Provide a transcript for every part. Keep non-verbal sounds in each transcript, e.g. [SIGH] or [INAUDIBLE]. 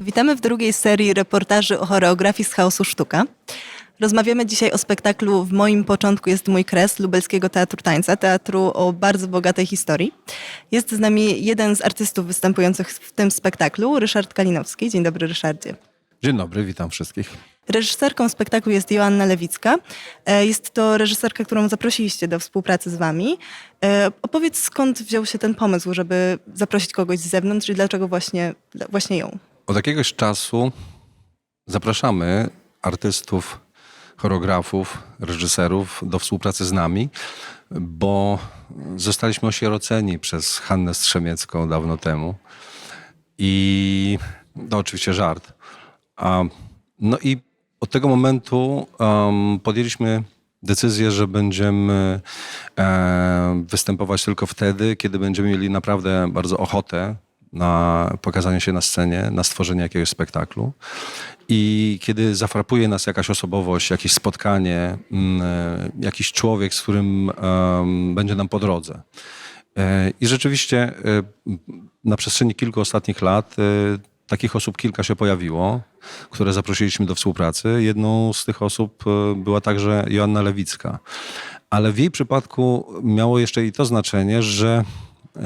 Witamy w drugiej serii reportaży o choreografii z chaosu sztuka. Rozmawiamy dzisiaj o spektaklu W moim początku jest mój kres Lubelskiego Teatru Tańca, teatru o bardzo bogatej historii. Jest z nami jeden z artystów występujących w tym spektaklu, Ryszard Kalinowski. Dzień dobry, Ryszardzie. Dzień dobry, witam wszystkich. Reżyserką spektaklu jest Joanna Lewicka. E, Jest to reżyserka, którą zaprosiliście do współpracy z wami. E, Opowiedz, skąd wziął się ten pomysł, żeby zaprosić kogoś z zewnątrz i dlaczego właśnie, właśnie ją? Od jakiegoś czasu zapraszamy artystów, choreografów, reżyserów do współpracy z nami, bo zostaliśmy osieroceni przez Hannę Strzemiecką dawno temu. I no oczywiście żart. A, no i od tego momentu em, podjęliśmy decyzję, że będziemy e, występować tylko wtedy, kiedy będziemy mieli naprawdę bardzo ochotę na pokazanie się na scenie, na stworzenie jakiegoś spektaklu. I kiedy zafrapuje nas jakaś osobowość, jakieś spotkanie, mm, e, jakiś człowiek, z którym będzie nam po drodze. E, I rzeczywiście e, na przestrzeni kilku ostatnich lat takich osób kilka się pojawiło, które zaprosiliśmy do współpracy. Jedną z tych osób e, była także Joanna Lewicka. Ale w jej przypadku miało jeszcze i to znaczenie, że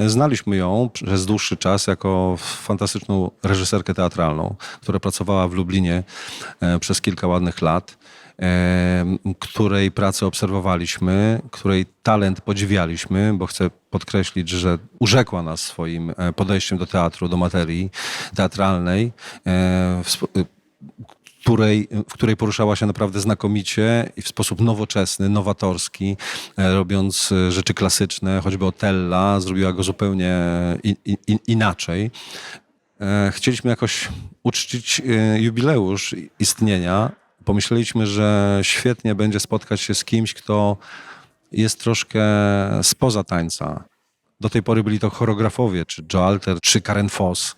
znaliśmy ją przez dłuższy czas jako fantastyczną reżyserkę teatralną, która pracowała w Lublinie e, przez kilka ładnych lat której pracę obserwowaliśmy, której talent podziwialiśmy, bo chcę podkreślić, że urzekła nas swoim e, podejściem do teatru, do materii teatralnej, e, spo- której, w której poruszała się naprawdę znakomicie i w sposób nowoczesny, nowatorski, e, robiąc e, rzeczy klasyczne, choćby Otella, zrobiła go zupełnie i, i, inaczej. E, Chcieliśmy jakoś uczcić e, jubileusz istnienia. Pomyśleliśmy, że świetnie będzie spotkać się z kimś, kto jest troszkę spoza tańca. Do tej pory byli to choreografowie, czy Joe Alter, czy Karen Foss,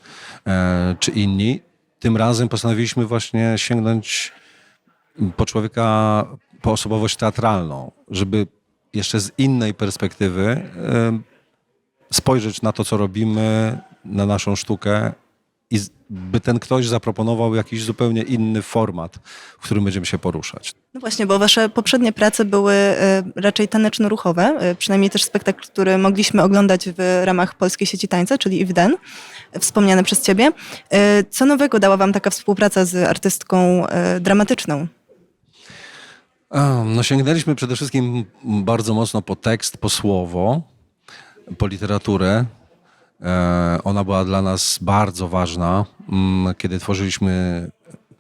e, czy inni. Tym razem postanowiliśmy właśnie sięgnąć po człowieka, po osobowość teatralną, żeby jeszcze z innej perspektywy e, spojrzeć na to, co robimy, na naszą sztukę i by ten ktoś zaproponował jakiś zupełnie inny format, w którym będziemy się poruszać. No właśnie, bo wasze poprzednie prace były e, raczej taneczno-ruchowe, e, przynajmniej też spektakl, który mogliśmy oglądać w ramach Polskiej Sieci Tańca, czyli IWDEN, wspomniany przez ciebie. E, Co nowego dała wam taka współpraca z artystką dramatyczną? No sięgnęliśmy przede wszystkim bardzo mocno po tekst, po słowo, po literaturę. E, Ona była dla nas bardzo ważna, mm, kiedy tworzyliśmy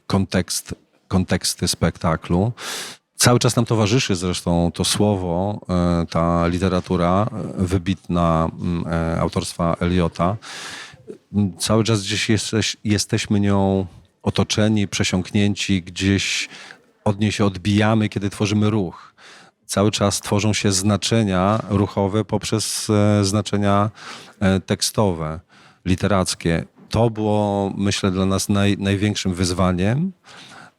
kontekst, konteksty spektaklu. Cały czas nam towarzyszy zresztą to słowo, e, ta literatura e, wybitna mm, autorstwa Eliota. Cały czas gdzieś jesteś, jesteśmy nią otoczeni, przesiąknięci, gdzieś od niej się odbijamy, kiedy tworzymy ruch. Cały czas tworzą się znaczenia ruchowe poprzez e, znaczenia e, tekstowe, literackie. To było, myślę, dla nas naj, największym wyzwaniem.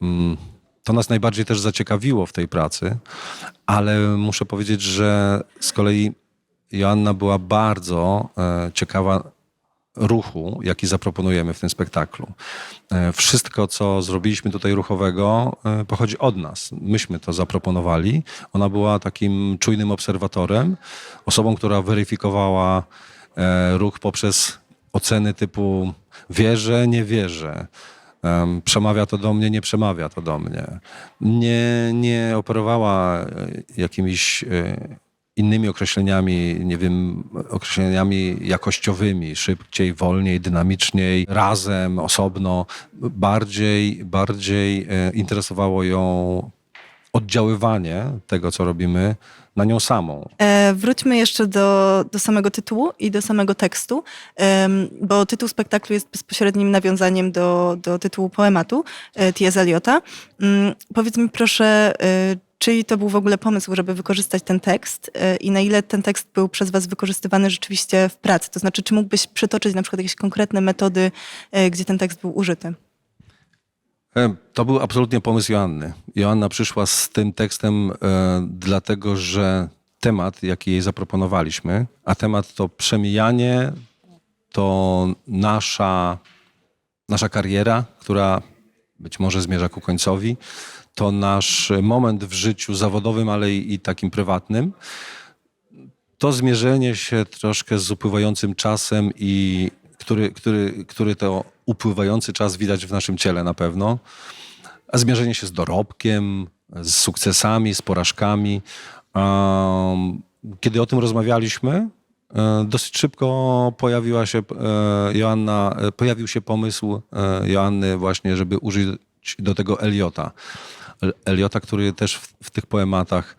Mm, To nas najbardziej też zaciekawiło w tej pracy, ale muszę powiedzieć, że z kolei Joanna była bardzo e, ciekawa ruchu, jaki zaproponujemy w tym spektaklu. E, Wszystko, co zrobiliśmy tutaj ruchowego, e, pochodzi od nas. Myśmy to zaproponowali. Ona była takim czujnym obserwatorem, osobą, która weryfikowała e, ruch poprzez oceny typu wierzę, nie wierzę. Em, Przemawia to do mnie, nie przemawia to do mnie. Nie, nie operowała jakimiś innymi określeniami, nie wiem, określeniami jakościowymi, szybciej, wolniej, dynamiczniej, razem, osobno. Bardziej, bardziej e, interesowało ją oddziaływanie tego, co robimy, na nią samą. E, Wróćmy jeszcze do, do samego tytułu i do samego tekstu, bo tytuł spektaklu jest bezpośrednim nawiązaniem do, do tytułu poematu e, T.S. Eliota. Mm, Powiedz mi proszę, e, czyj to był w ogóle pomysł, żeby wykorzystać ten tekst e, i na ile ten tekst był przez was wykorzystywany rzeczywiście w pracy? To znaczy, czy mógłbyś przytoczyć na przykład jakieś konkretne metody, e, gdzie ten tekst był użyty? To był absolutnie pomysł Joanny. Joanna przyszła z tym tekstem e, dlatego, że temat, jaki jej zaproponowaliśmy, a temat to przemijanie, to nasza, nasza kariera, która być może zmierza ku końcowi, to nasz moment w życiu zawodowym, ale i, takim prywatnym. To zmierzenie się troszkę z upływającym czasem i który, który, który to upływający czas widać w naszym ciele na pewno, a zmierzenie się z dorobkiem, z sukcesami, z porażkami. Kiedy o tym rozmawialiśmy, e, dosyć szybko pojawiła się e, Joanna, e, pojawił się pomysł Joanny właśnie, żeby użyć do tego Eliota. El- Eliota, który też w, w tych poematach,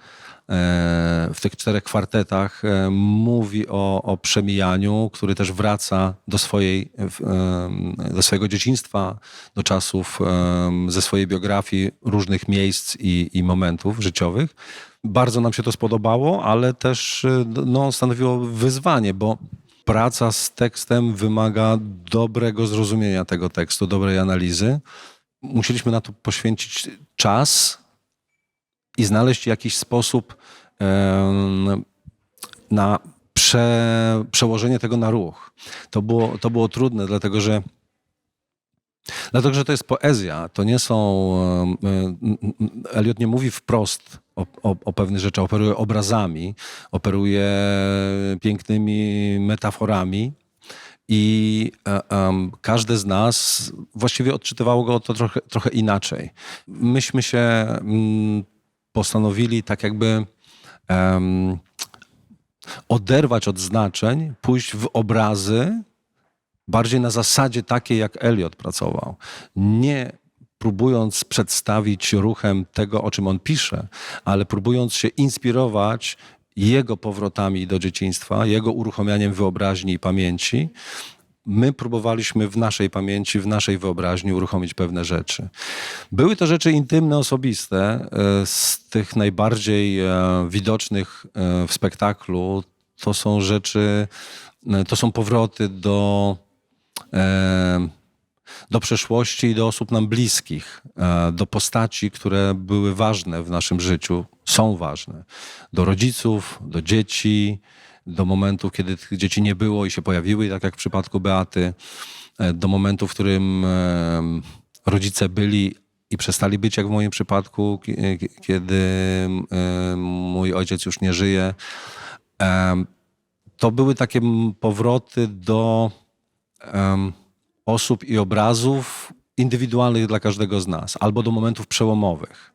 e, w tych czterech kwartetach e, mówi o, o przemijaniu, który też wraca do, swojej, em, do swojego dzieciństwa, do czasów ze swojej biografii, różnych miejsc i, i momentów życiowych. Bardzo nam się to spodobało, ale też e, no, stanowiło wyzwanie, bo praca z tekstem wymaga dobrego zrozumienia tego tekstu, dobrej analizy. Musieliśmy na to poświęcić czas i znaleźć jakiś sposób na prze, przełożenie tego na ruch. To było, to było trudne, dlatego że Dlatego, że to jest poezja, to nie są. Eliot nie mówi wprost o, o, o pewnych rzeczach, operuje obrazami, operuje pięknymi metaforami. I każde z nas właściwie odczytywało go to trochę, trochę inaczej. Myśmy się mm, postanowili tak jakby em, oderwać od znaczeń, pójść w obrazy, bardziej na zasadzie takiej, jak Eliot pracował. Nie próbując przedstawić ruchem tego, o czym on pisze, ale próbując się inspirować jego powrotami do dzieciństwa, jego uruchamianiem wyobraźni i pamięci. My próbowaliśmy w naszej pamięci, w naszej wyobraźni uruchomić pewne rzeczy. Były to rzeczy intymne, osobiste. E, Z tych najbardziej e, widocznych e, w spektaklu to są rzeczy, to są powroty do do przeszłości i do osób nam bliskich, e, do postaci, które były ważne w naszym życiu, są ważne. Do rodziców, do dzieci, do momentów, kiedy tych dzieci nie było i się pojawiły, tak jak w przypadku Beaty, e, do momentu, w którym e, rodzice byli i przestali być, jak w moim przypadku, ki- kiedy e, mój ojciec już nie żyje. To były takie powroty do osób i obrazów indywidualnych dla każdego z nas, albo do momentów przełomowych.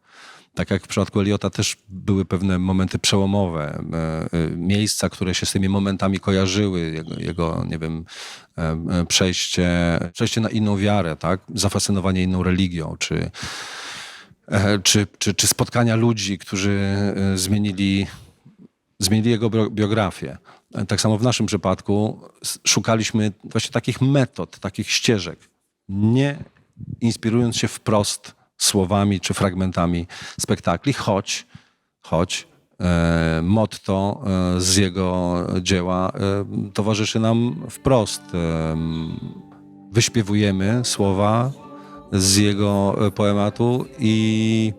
Tak jak w przypadku Eliota też były pewne momenty przełomowe, e, e, miejsca, które się z tymi momentami kojarzyły, jego, jego nie wiem, e, przejście, przejście na inną wiarę, tak? zafascynowanie inną religią, czy, czy, czy, czy spotkania ludzi, którzy zmienili zmienili jego bio- biografię. Tak samo w naszym przypadku szukaliśmy właśnie takich metod, takich ścieżek, nie inspirując się wprost słowami czy fragmentami spektakli, choć, choć e, motto e, z jego dzieła e, towarzyszy nam wprost. E, wyśpiewujemy słowa z jego e, poematu i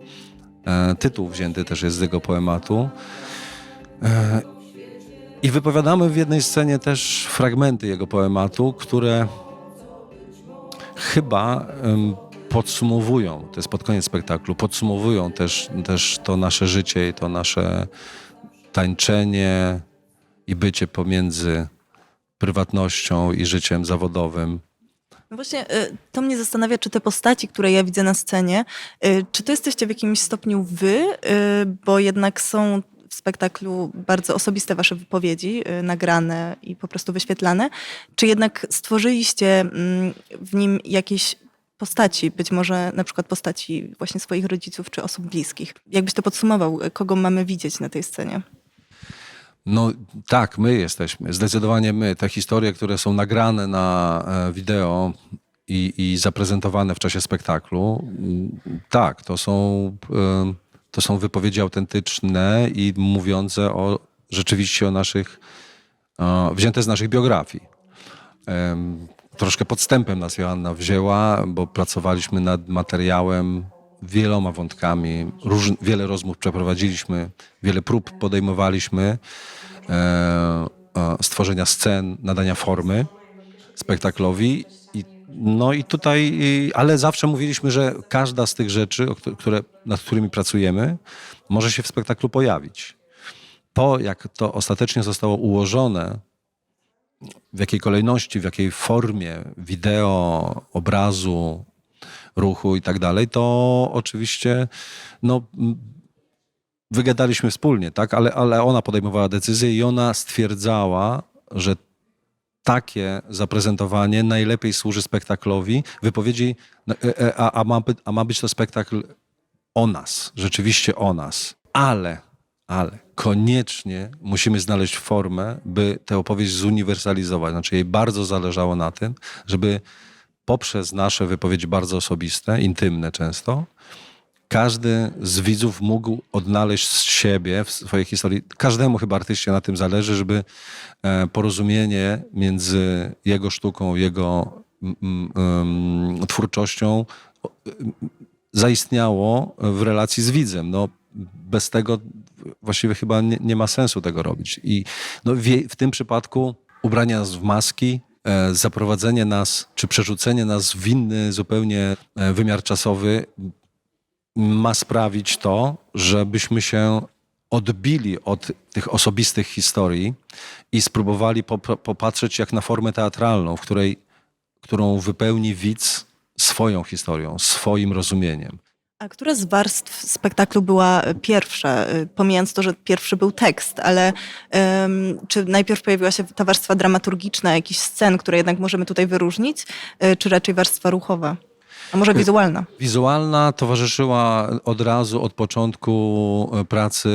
e, tytuł wzięty też jest z jego poematu. I wypowiadamy w jednej scenie też fragmenty jego poematu, które chyba podsumowują, to jest pod koniec spektaklu, podsumowują też, też to nasze życie i to nasze tańczenie i bycie pomiędzy prywatnością i życiem zawodowym. No właśnie, y, to mnie zastanawia, czy te postaci, które ja widzę na scenie, y, czy to jesteście w jakimś stopniu wy, y, bo jednak są w spektaklu bardzo osobiste wasze wypowiedzi, y, nagrane i po prostu wyświetlane, czy jednak stworzyliście mm, w nim jakieś postaci, być może na przykład postaci właśnie swoich rodziców czy osób bliskich. Jakbyś to podsumował, y, kogo mamy widzieć na tej scenie? No tak, my jesteśmy, zdecydowanie my. Te historie, które są nagrane na e, wideo i, i zaprezentowane w czasie spektaklu, mm, tak, to są, em, to są wypowiedzi autentyczne i mówiące o rzeczywiście o naszych, e, wzięte z naszych biografii. Em, Troszkę podstępem nas Joanna wzięła, bo pracowaliśmy nad materiałem wieloma wątkami. Róż, wiele rozmów przeprowadziliśmy, wiele prób podejmowaliśmy e, e, stworzenia scen, nadania formy spektaklowi. No i tutaj, ale zawsze mówiliśmy, że każda z tych rzeczy, które, nad którymi pracujemy, może się w spektaklu pojawić. To, jak to ostatecznie zostało ułożone, w jakiej kolejności, w jakiej formie wideo, obrazu, ruchu i tak dalej, to oczywiście no, wygadaliśmy wspólnie, tak? ale, ale ona podejmowała decyzję i ona stwierdzała, że takie zaprezentowanie najlepiej służy spektaklowi. Wypowiedzi, no, e, e, a, a, ma, a ma być to spektakl o nas, rzeczywiście o nas. Ale, ale koniecznie musimy znaleźć formę, by tę opowieść zuniwersalizować. Znaczy jej bardzo zależało na tym, żeby poprzez nasze wypowiedzi bardzo osobiste, intymne często, każdy z widzów mógł odnaleźć siebie w swojej historii. Każdemu chyba artyście na tym zależy, żeby e, porozumienie między jego sztuką, jego mm, mm, twórczością mm, zaistniało w relacji z widzem. No, bez tego właściwie chyba nie, nie ma sensu tego robić. I no, w, w tym przypadku ubranie nas w maski, e, zaprowadzenie nas, czy przerzucenie nas w inny zupełnie e, wymiar czasowy ma sprawić to, żebyśmy się odbili od tych osobistych historii i spróbowali pop- popatrzeć jak na formę teatralną, w której, którą wypełni widz swoją historią, swoim rozumieniem. A która z warstw spektaklu była pierwsza? Y, Pomijając to, że pierwszy był tekst, ale em, czy najpierw pojawiła się ta warstwa dramaturgiczna, jakichś scen, które jednak możemy tutaj wyróżnić, y, czy raczej warstwa ruchowa? A może wizualna? Wizualna towarzyszyła od razu, od początku e, pracy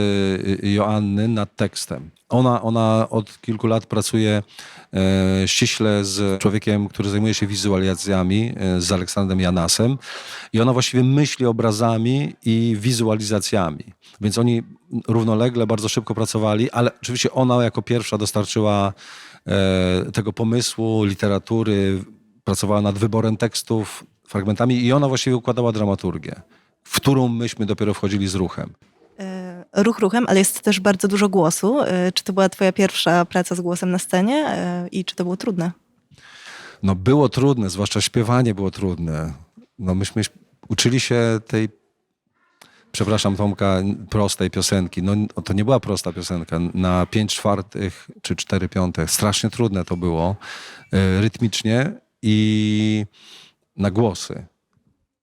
y, Joanny nad tekstem. Ona, ona od kilku lat pracuje e, ściśle z człowiekiem, który zajmuje się wizualizacjami, e, z Aleksandrem Janasem. I ona właściwie myśli obrazami i wizualizacjami. Więc oni równolegle bardzo szybko pracowali, ale oczywiście ona jako pierwsza dostarczyła e, tego pomysłu, literatury, pracowała nad wyborem tekstów, fragmentami i ona właściwie układała dramaturgię, w którą myśmy dopiero wchodzili z ruchem. Y, Ruch ruchem, ale jest też bardzo dużo głosu. Y, Czy to była twoja pierwsza praca z głosem na scenie y, i czy to było trudne? No było trudne, zwłaszcza śpiewanie było trudne. No myśmy uczyli się tej, przepraszam Tomka, prostej piosenki. No to nie była prosta piosenka. Na pięć czwartych czy cztery piąte. Strasznie trudne to było e, rytmicznie i na głosy.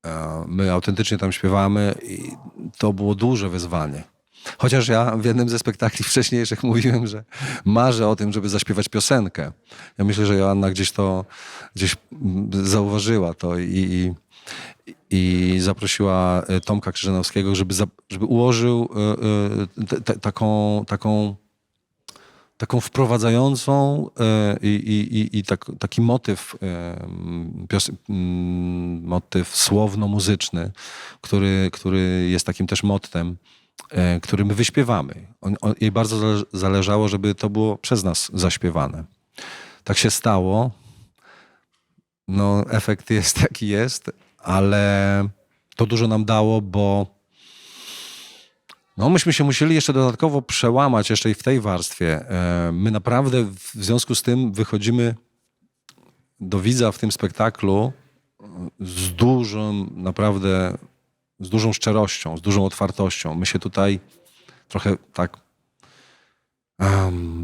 E, My autentycznie tam śpiewamy i to było duże wyzwanie. Chociaż ja w jednym ze spektakli [LAUGHS] wcześniejszych mówiłem, że marzę o tym, żeby zaśpiewać piosenkę. Ja myślę, że Joanna gdzieś to gdzieś mm, zauważyła to i, i, i zaprosiła e, Tomka Krzyżanowskiego, żeby, za, żeby ułożył e, e, te, te, taką, taką, taką wprowadzającą e, i, i, i, tak, taki motyw, e, pios, mm, motyw słowno-muzyczny, który, który jest takim też mottem, e, który my wyśpiewamy. On, on, jej bardzo zale- zależało, żeby to było przez nas zaśpiewane. Tak się stało. No, efekt jest jaki jest, ale to dużo nam dało, bo no, myśmy się musieli jeszcze dodatkowo przełamać jeszcze i w tej warstwie. E, My naprawdę w związku z tym wychodzimy do widza w tym spektaklu e, z dużą, naprawdę, z dużą szczerością, z dużą otwartością. My się tutaj trochę tak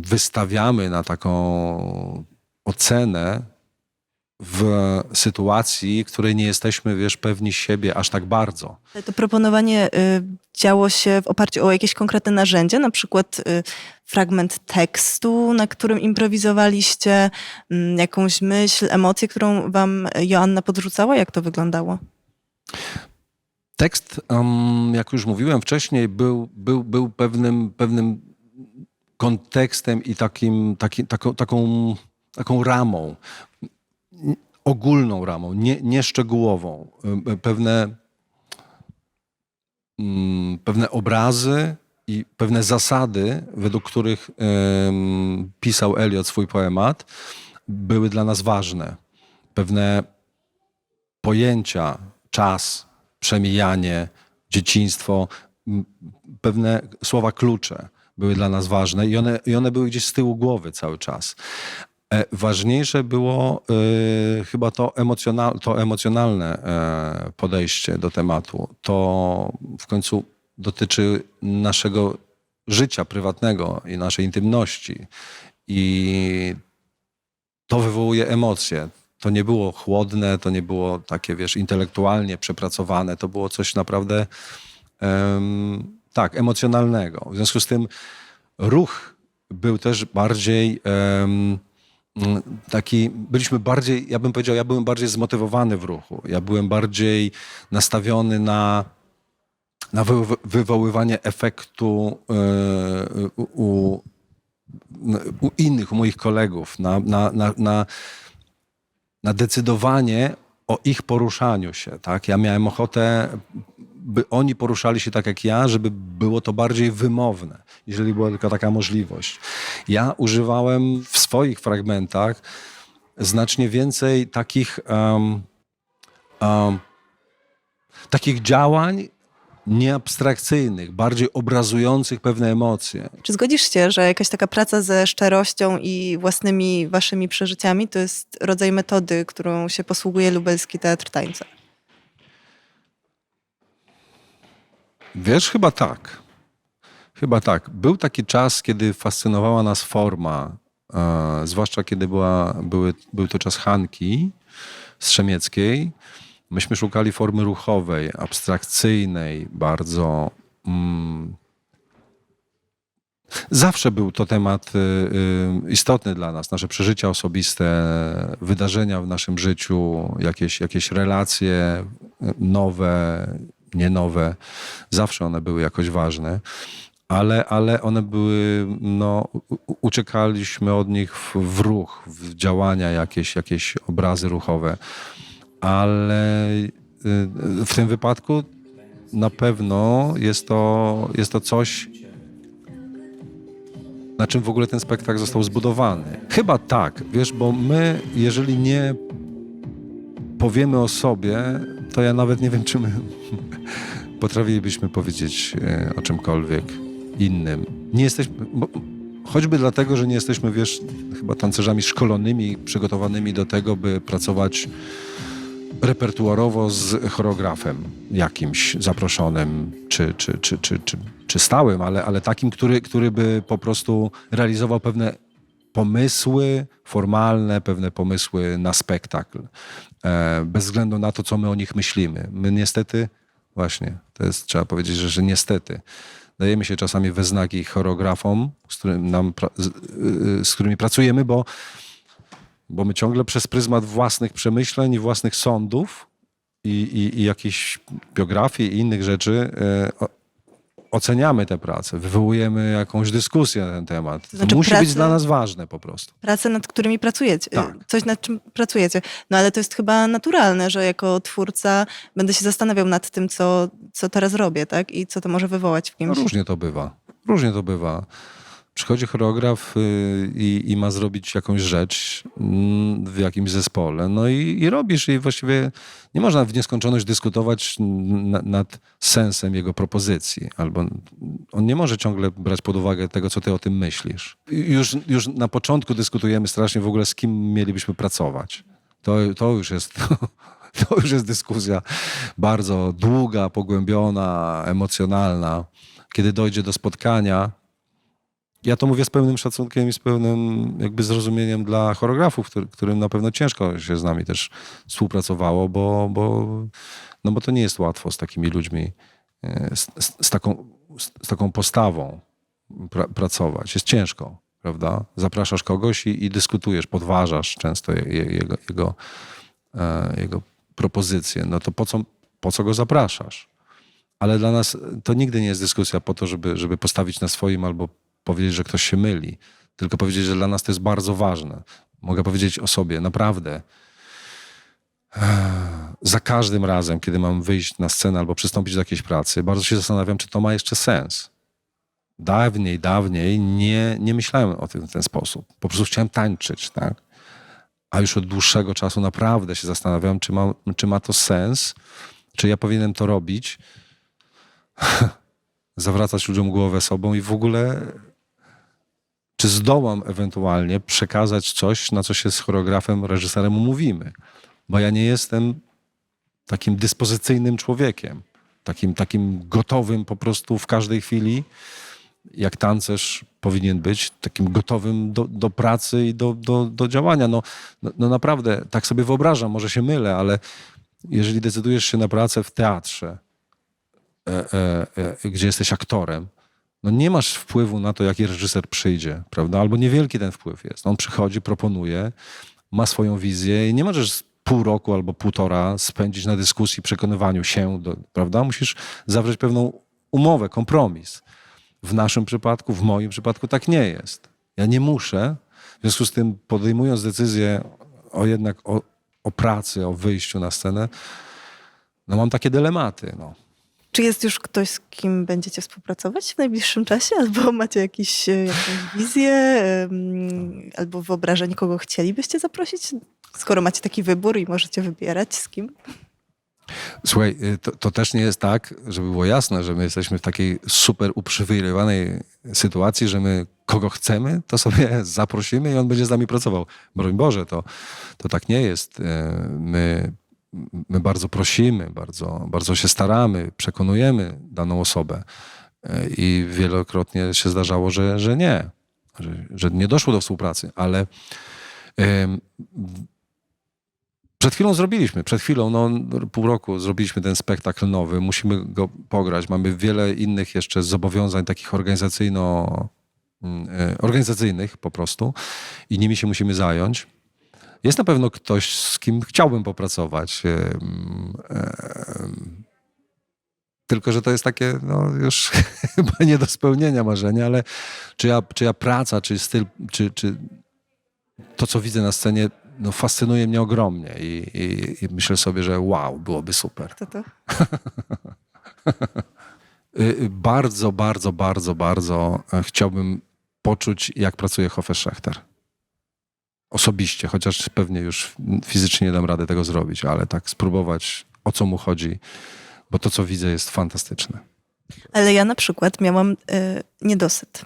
wystawiamy na taką ocenę w sytuacji, której nie jesteśmy, wiesz, pewni siebie aż tak bardzo. To proponowanie y, działo się w oparciu o jakieś konkretne narzędzie, na przykład y, fragment tekstu, na którym improwizowaliście, mm, jakąś myśl, emocję, którą wam Joanna podrzucała? Jak to wyglądało? Tekst, jak już mówiłem wcześniej, był, był, był pewnym, pewnym kontekstem i takim, taki, taką, taką, taką ramą, ogólną ramą, nie, nie szczegółową. E, Pewne, mm, pewne obrazy i pewne zasady, według których pisał Eliot swój poemat, były dla nas ważne. Pewne pojęcia, czas, przemijanie, dzieciństwo, pewne słowa klucze były dla nas ważne i one, i one były gdzieś z tyłu głowy cały czas. E, ważniejsze było e, chyba to, emocjonal, to emocjonalne e, podejście do tematu. To w końcu dotyczy naszego życia prywatnego i naszej intymności. I to wywołuje emocje. To nie było chłodne, to nie było takie, wiesz, intelektualnie przepracowane. To było coś naprawdę tak, emocjonalnego. W związku z tym ruch był też bardziej taki, byliśmy bardziej, ja bym powiedział, ja byłem bardziej zmotywowany w ruchu. Ja byłem bardziej nastawiony na, na wywo- wywoływanie efektu e, u, u, u innych, u moich kolegów, na, na, na, na, na decydowanie o ich poruszaniu się. Tak? Ja miałem ochotę, by oni poruszali się tak jak ja, żeby było to bardziej wymowne, jeżeli była tylko taka możliwość. Ja używałem w swoich fragmentach znacznie więcej takich, em, em, takich działań nieabstrakcyjnych, bardziej obrazujących pewne emocje. Czy zgodzisz się, że jakaś taka praca ze szczerością i własnymi waszymi przeżyciami to jest rodzaj metody, którą się posługuje lubelski teatr tańca? Wiesz, chyba tak. Chyba tak. Był taki czas, kiedy fascynowała nas forma, e, zwłaszcza kiedy była, były, był to czas Hanki Strzemieckiej. Myśmy szukali formy ruchowej, abstrakcyjnej, bardzo. Mm, Zawsze był to temat y, y, istotny dla nas, nasze przeżycia osobiste, wydarzenia w naszym życiu, jakieś, jakieś relacje nowe, nie nowe. Zawsze one były jakoś ważne, ale, ale one były, no, uciekaliśmy od nich w, w ruch, w działania, jakieś, jakieś obrazy ruchowe. Ale y, w tym wypadku na pewno jest to, jest to coś, na czym w ogóle ten spektakl został zbudowany. Chyba tak, wiesz, bo my, jeżeli nie powiemy o sobie, to ja nawet nie wiem, czy my potrafilibyśmy powiedzieć e, o czymkolwiek innym. Nie jesteśmy, choćby dlatego, że nie jesteśmy, wiesz, chyba tancerzami szkolonymi, przygotowanymi do tego, by pracować repertuarowo z choreografem jakimś zaproszonym, czy, czy, czy, czy, czy, czy stałym, ale, ale takim, który, który by po prostu realizował pewne pomysły formalne, pewne pomysły na spektakl, e, bez względu na to, co my o nich myślimy. My niestety, właśnie, to jest, trzeba powiedzieć, że, że niestety, dajemy się czasami we znaki choreografom, z, którym nam, z, y, z którymi pracujemy, bo bo my ciągle przez pryzmat własnych przemyśleń i własnych sądów i, i, i jakiejś biografii i innych rzeczy e, oceniamy te prace, wywołujemy jakąś dyskusję na ten temat. To znaczy musi prace- być dla nas ważne po prostu. Prace, nad którymi pracujecie, Tak. coś nad czym pracujecie. No ale to jest chyba naturalne, że jako twórca będę się zastanawiał nad tym, co, co teraz robię, tak? I co to może wywołać w No, kimś. różnie to bywa. Różnie to bywa. Przychodzi choreograf y, i, i ma zrobić jakąś rzecz mm, w jakimś zespole. No i, i robisz i właściwie nie można w nieskończoność dyskutować na, nad sensem jego propozycji. Albo on nie może ciągle brać pod uwagę tego, co ty o tym myślisz. Już, już na początku dyskutujemy strasznie w ogóle, z kim mielibyśmy pracować. To, to już jest... [LAUGHS] To już jest dyskusja bardzo długa, pogłębiona, emocjonalna. Kiedy dojdzie do spotkania, ja to mówię z pełnym szacunkiem i z pełnym jakby zrozumieniem dla choreografów, który, którym na pewno ciężko się z nami też współpracowało, bo, bo, no bo to nie jest łatwo z takimi ludźmi, e, z, z, z, taką, z, z taką postawą pra, pracować. Jest ciężko, prawda? Zapraszasz kogoś i, i dyskutujesz, podważasz często je, je, jego, jego, e, jego propozycje. No to po co, po co go zapraszasz? Ale dla nas to nigdy nie jest dyskusja po to, żeby, żeby postawić na swoim albo powiedzieć, że ktoś się myli. Tylko powiedzieć, że dla nas to jest bardzo ważne. Mogę powiedzieć o sobie, naprawdę. Za każdym razem, kiedy mam wyjść na scenę albo przystąpić do jakiejś pracy, bardzo się zastanawiam, czy to ma jeszcze sens. Dawniej, dawniej nie, nie myślałem o tym w ten sposób. Po prostu chciałem tańczyć, tak? A już od dłuższego czasu naprawdę się zastanawiam, czy ma, czy ma to sens, czy ja powinienem to robić, [LAUGHS] zawracać ludziom głowę sobą i w ogóle czy zdołam ewentualnie przekazać coś, na co się z choreografem, reżyserem umówimy. Bo ja nie jestem takim dyspozycyjnym człowiekiem, takim, takim gotowym po prostu w każdej chwili, jak tancerz powinien być, takim gotowym do, do pracy i do, do, do działania. No, no, no naprawdę, tak sobie wyobrażam, może się mylę, ale jeżeli decydujesz się na pracę w teatrze, e, e, e, gdzie jesteś aktorem, no nie masz wpływu na to, jaki reżyser przyjdzie, prawda? Albo niewielki ten wpływ jest. On przychodzi, proponuje, ma swoją wizję i nie możesz pół roku albo półtora spędzić na dyskusji, przekonywaniu się, do, prawda? Musisz zawrzeć pewną umowę, kompromis. W naszym przypadku, w moim przypadku tak nie jest. Ja nie muszę, w związku z tym podejmując decyzję o jednak o, o pracy, o wyjściu na scenę, no mam takie dylematy, no. Czy jest już ktoś, z kim będziecie współpracować w najbliższym czasie? Albo [LAUGHS] macie jakieś, e, jakąś wizję, albo wyobrażenie, kogo chcielibyście zaprosić? Skoro macie taki wybór i możecie wybierać z kim? Słuchaj, y, to, to też nie jest tak, żeby było jasne, że my jesteśmy w takiej super uprzywilejowanej sytuacji, że my kogo chcemy, to sobie [LAUGHS] zaprosimy i on będzie z nami pracował. Broń Boże, to, to tak nie jest. Y, My, my bardzo prosimy, bardzo, bardzo się staramy, przekonujemy daną osobę Y, i wielokrotnie się zdarzało, że, że nie, że, że nie doszło do współpracy, ale przed chwilą zrobiliśmy, przed chwilą, no pół roku zrobiliśmy ten spektakl nowy, musimy go pograć. Mamy wiele innych jeszcze zobowiązań takich organizacyjno, mm, e, organizacyjnych po prostu i nimi się musimy zająć. Jest na pewno ktoś, z kim chciałbym popracować. Tylko, że to jest takie no, już [LAUGHS] chyba nie do spełnienia marzenia, ale czyja, czyja praca, czy styl, czy, czy to, co widzę na scenie, no, fascynuje mnie ogromnie i, i, i myślę sobie, że wow, byłoby super. Kto to? [LAUGHS] Y, y, Bardzo, bardzo, bardzo, bardzo e, chciałbym poczuć, jak pracuje Hofer Schachter. Osobiście, chociaż pewnie już fizycznie nie dam rady tego zrobić, ale tak spróbować, o co mu chodzi, bo to, co widzę, jest fantastyczne. Ale ja na przykład miałam y, niedosyt.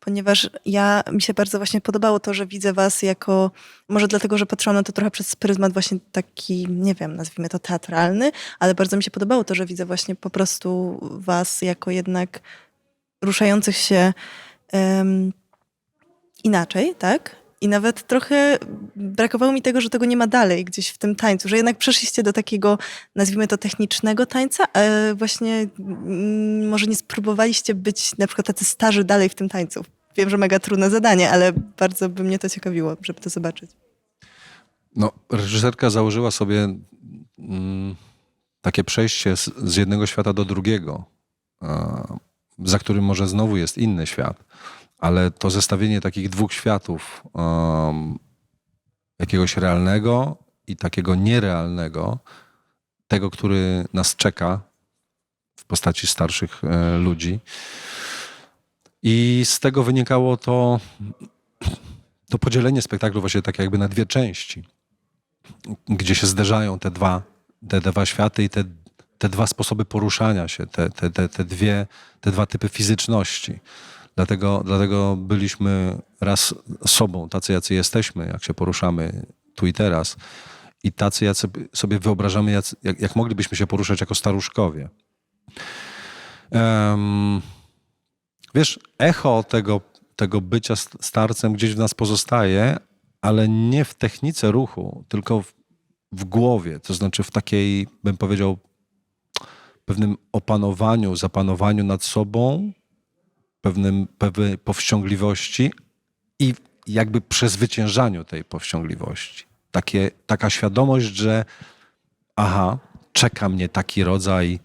Ponieważ ja, mi się bardzo właśnie podobało to, że widzę was jako, może dlatego, że patrzyłam na to trochę przez pryzmat właśnie taki, nie wiem, nazwijmy to teatralny, ale bardzo mi się podobało to, że widzę właśnie po prostu was jako jednak ruszających się em, inaczej, tak? I nawet trochę brakowało mi tego, że tego nie ma dalej gdzieś w tym tańcu, że jednak przeszliście do takiego, nazwijmy to technicznego tańca, a właśnie mm, może nie spróbowaliście być na przykład tacy starzy dalej w tym tańcu. Wiem, że mega trudne zadanie, ale bardzo by mnie to ciekawiło, żeby to zobaczyć. No, reżyserka założyła sobie mm, takie przejście z, z jednego świata do drugiego, e, za którym może znowu jest inny świat, ale to zestawienie takich dwóch światów, em, jakiegoś realnego i takiego nierealnego, tego, który nas czeka w postaci starszych e, ludzi. I z tego wynikało to, to podzielenie spektaklu właśnie tak jakby na dwie części gdzie się zderzają te dwa, te dwa światy i te, te dwa sposoby poruszania się, te, te, te, te, dwie, te dwa typy fizyczności. Dlatego, dlatego byliśmy raz sobą, tacy jacy jesteśmy, jak się poruszamy tu i teraz, i tacy jacy sobie wyobrażamy, jak, jak, moglibyśmy się poruszać jako staruszkowie. Em, wiesz, echo tego, tego bycia st- starcem gdzieś w nas pozostaje, ale nie w technice ruchu, tylko w, w głowie, to znaczy w takiej, bym powiedział, pewnym opanowaniu, zapanowaniu nad sobą, pewnym, pewnej powściągliwości i jakby przezwyciężaniu tej powściągliwości. Takie, taka świadomość, że aha, czeka mnie taki rodzaj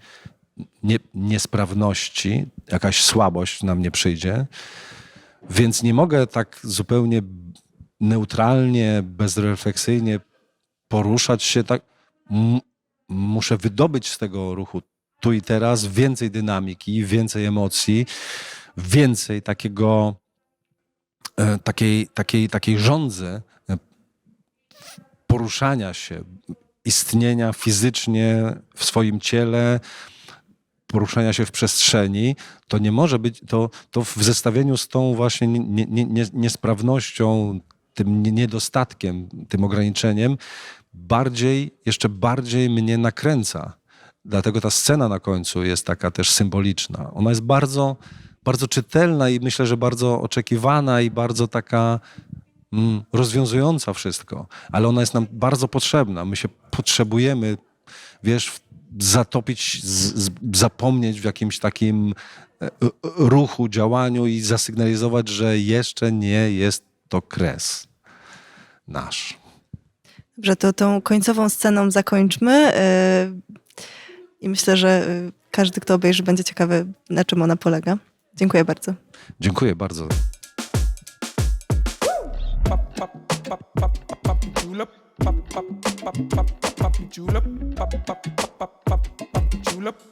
nie, niesprawności, jakaś słabość na mnie przyjdzie, więc nie mogę tak zupełnie neutralnie, bezrefleksyjnie poruszać się tak. Muszę wydobyć z tego ruchu tu i teraz więcej dynamiki, więcej emocji, więcej takiego, e, takiej, takiej, takiej żądzy e, poruszania się, istnienia fizycznie w swoim ciele, poruszania się w przestrzeni, to nie może być, to, to w zestawieniu z tą właśnie nie, nie, nie, niesprawnością, tym nie- niedostatkiem, tym ograniczeniem, bardziej, jeszcze bardziej mnie nakręca. Dlatego ta scena na końcu jest taka też symboliczna. Ona jest bardzo, bardzo czytelna i myślę, że bardzo oczekiwana i bardzo taka mm, rozwiązująca wszystko, ale ona jest nam bardzo potrzebna. My się potrzebujemy, wiesz, zatopić, z, z, zapomnieć w jakimś takim e, e, ruchu, działaniu i zasygnalizować, że jeszcze nie jest to kres nasz. Dobrze, to tą końcową sceną zakończmy. y, I myślę, że każdy, kto obejrzy, będzie ciekawy, na czym ona polega. Dziękuję bardzo. Dziękuję bardzo. julep pop pop pop julep